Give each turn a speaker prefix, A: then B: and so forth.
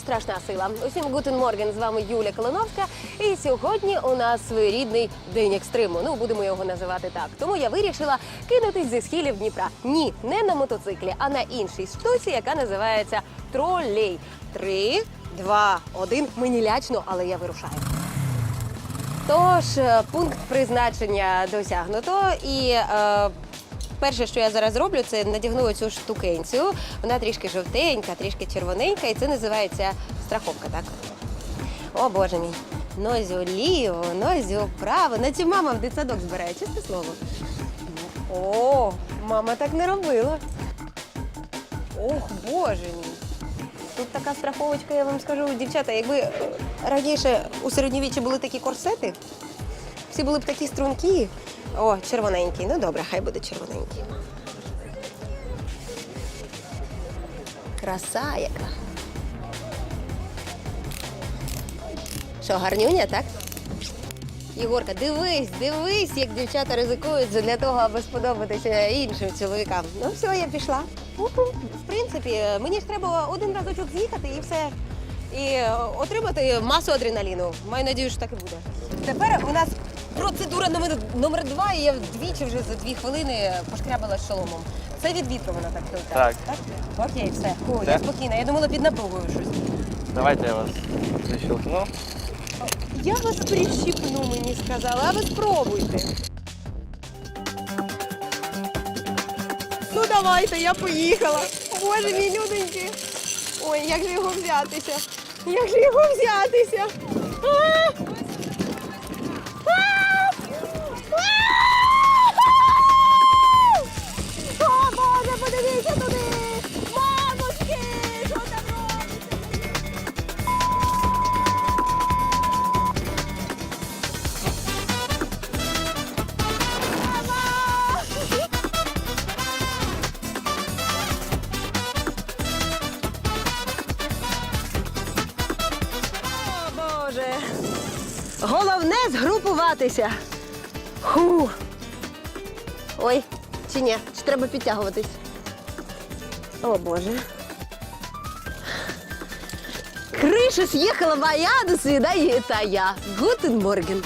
A: страшна сила. Усім гутен морген. З вами Юля Колоновська. І сьогодні у нас своєрідний день екстриму. Ну будемо його називати так. Тому я вирішила кинутись зі схилів Дніпра. Ні, не на мотоциклі, а на іншій штуці, яка називається тролей. Три, два, один. Мені лячно, але я вирушаю. Тож, е, пункт призначення досягнуто. І е, перше, що я зараз роблю, це надягну цю штукенцю. Вона трішки жовтенька, трішки червоненька, і це називається страховка, так? О, боже мій. Нозю ліво, нозю вправо. На цю мама в дитсадок збирає, чесне слово. О, мама так не робила. Ох, боже мій. Тут така страховочка, я вам скажу, дівчата, якби раніше у середньовіччі були такі корсети, всі були б такі стрункі. О, червоненький. Ну добре, хай буде червоненький. Краса яка. Що, гарнюня, так? Єгорка, дивись, дивись, як дівчата ризикують для того, аби сподобатися іншим чоловікам. Ну все, я пішла. Уху. В принципі, мені ж треба один разочок з'їхати і все. І отримати масу адреналіну. Маю надію, що так і буде. Тепер у нас процедура номер, номер два, і я вдвічі вже за дві хвилини пошкрябала з шоломом. Це від вітру вона так tilтає,
B: Так.
A: Окей, все. Фу, я спокійна. Я думала під напругою щось.
B: Давайте я вас защелкну.
A: Я вас прищипну, мені сказали, а ви спробуйте. Ну давайте, я поїхала. Боже мій люденький. Ой, як же його взятися? Як же його взятися? А! Головне згрупуватися. Ху. Ой, чи ні? Чи треба підтягуватись? О, Боже. Крыша съехала, моя, до свидания, это я. Гутен Морген.